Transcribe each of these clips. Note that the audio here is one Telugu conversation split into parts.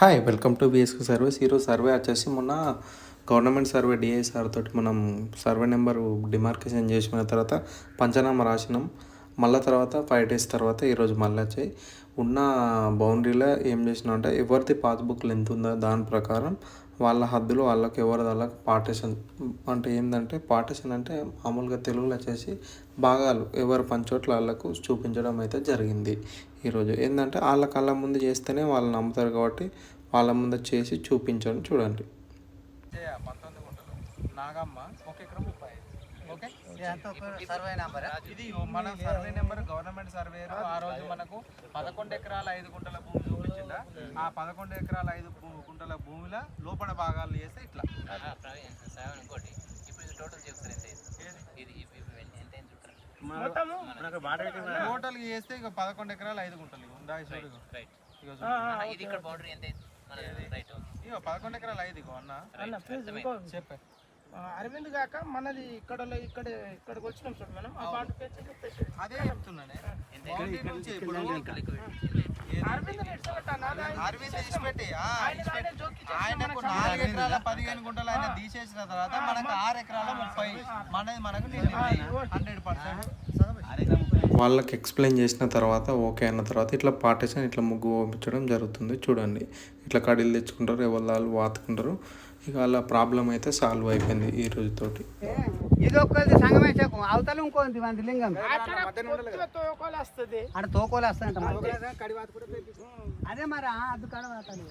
హాయ్ వెల్కమ్ టు బిఎస్కి సర్వీస్ ఈరోజు సర్వే వచ్చేసి మొన్న గవర్నమెంట్ సర్వే డిఐసార్ తోటి మనం సర్వే నెంబర్ డిమార్కేషన్ చేసిన తర్వాత పంచనామా రాసినాం. మళ్ళీ తర్వాత ఫైవ్ డేస్ తర్వాత ఈరోజు మళ్ళీ వచ్చాయి ఉన్న బౌండరీలో ఏం చేసినాం అంటే ఎవరిది పాస్బుక్ లెంత్ ఉందో దాని ప్రకారం వాళ్ళ హద్దులో వాళ్ళకి ఎవరి వాళ్ళకి పార్టీషన్ అంటే ఏంటంటే పార్టీషన్ అంటే మామూలుగా తెలుగులో వచ్చేసి భాగాలు ఎవరు పంచోట్ల వాళ్ళకు చూపించడం అయితే జరిగింది ఈరోజు ఏంటంటే వాళ్ళ కళ్ళ ముందు చేస్తేనే వాళ్ళు నమ్ముతారు కాబట్టి వాళ్ళ ముందు చేసి చూపించడం చూడండి. నాగమ్మ ఒక ఎకరం ముప్పై ఇది మన సర్వే నెంబర్ గవర్నమెంట్ సర్వే ఆ రోజు మనకు పదకొండు ఎకరాల ఐదు గుంటల భూమి చూపించిందా? ఆ పదకొండు ఎకరాల ఐదు గుంటల భూమిలో లోపల భాగాలు చేస్తే ఇట్లా. ఇంకోటి. ఇప్పుడు ఇది టోటల్ చెప్తారు ఎంత? ఇది ఎంత. టోటల్ చేస్తే ఇక పదకొండు ఎకరాల ఐదు గుంటలు ఉందా. రైట్ ఇది ఇక్కడ బౌండరీ ఎంత పదకొండు ఎకరాల ఐదు ఇగో అన్న. చెప్పే. అరవింద్ కాక మనది ఇక్కడ ఇక్కడ ఇక్కడికి వచ్చినాం చూడు మనం. ఆ పాట అదే చెప్తున్నానే. అరవింద్ సార్ ఇచ్చిపెట్టి ఆయనకు నాలుగు ఎకరాల పదిహేను గుంటలు ఆయన తీసేసిన తర్వాత మనకు ఆరు ఎకరాల ముప్పై మనది మనకు హండ్రెడ్ పర్సెంట్. వాళ్ళకి ఎక్స్ప్లెయిన్ చేసిన తర్వాత ఓకే అన్న తర్వాత ఇట్లా పార్టీషన్ ఇట్లా ముగ్గు పంపించడం జరుగుతుంది. చూడండి. ఇట్లా కడీలు తెచ్చుకుంటారు ఎవరి వాళ్ళు వాతుకుంటారు. ఇక వాళ్ళ ప్రాబ్లం అయితే సాల్వ్ అయిపోయింది ఈ రోజుతోటి. ఇది ఒక్కది సంగమే చెప్పు. అవతల ఇంకోది మంది లింగం. అక్కడ. అదే మరి అది కడవాతలు.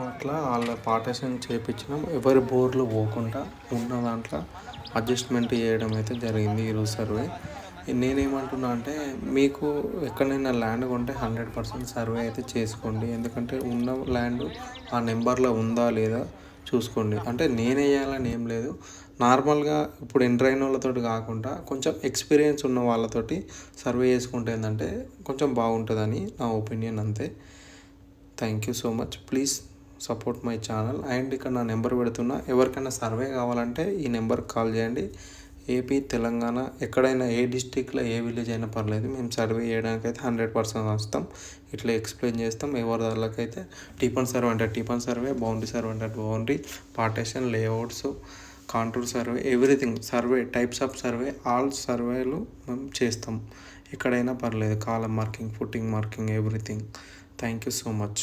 అట్లా వాళ్ళ పార్టీషన్ చేయించినాం ఎవరి బోర్లు పోకుండా ఉన్న దాంట్లో అడ్జస్ట్మెంట్ చేయడం అయితే జరిగింది ఈరోజు సర్వే నేనేమంటున్నా అంటే మీకు ఎక్కడైనా ల్యాండ్ కొంటే హండ్రెడ్ పర్సెంట్ సర్వే అయితే చేసుకోండి. ఎందుకంటే ఉన్న ల్యాండ్ ఆ నెంబర్లో ఉందా లేదా చూసుకోండి. అంటే నేనేయాలని ఏం లేదు. నార్మల్గా ఇప్పుడు ఎంటర్ అయిన వాళ్ళతోటి కాకుండా కొంచెం ఎక్స్పీరియన్స్ ఉన్న వాళ్ళతోటి సర్వే చేసుకుంటే ఏంటంటే కొంచెం బాగుంటుందని నా ఒపీనియన్ అంతే. Thank you so much please support my channel. And ఇక్కడ నా నెంబర్ పెడుతున్నా. ఎవరికైనా సర్వే కావాలంటే ఈ నెంబర్కి కాల్ చేయండి. ఏపీ తెలంగాణ ఎక్కడైనా ఏ డిస్టిక్లో ఏ విలేజ్ అయినా పర్లేదు. మేము సర్వే చేయడానికి అయితే హండ్రెడ్ పర్సెంట్ వస్తాం. ఇట్లా ఎక్స్ప్లెయిన్ చేస్తాం. ఎవరి వాళ్ళకైతే టీపన్ సర్వే అంటే టీపన్ సర్వే బౌండరీ సర్వే అంటే boundary partition layouts contour survey everything survey types of survey all సర్వేలు మేము చేస్తాం. ఎక్కడైనా పర్లేదు. కాలం marking footing marking everything. Thank you so much.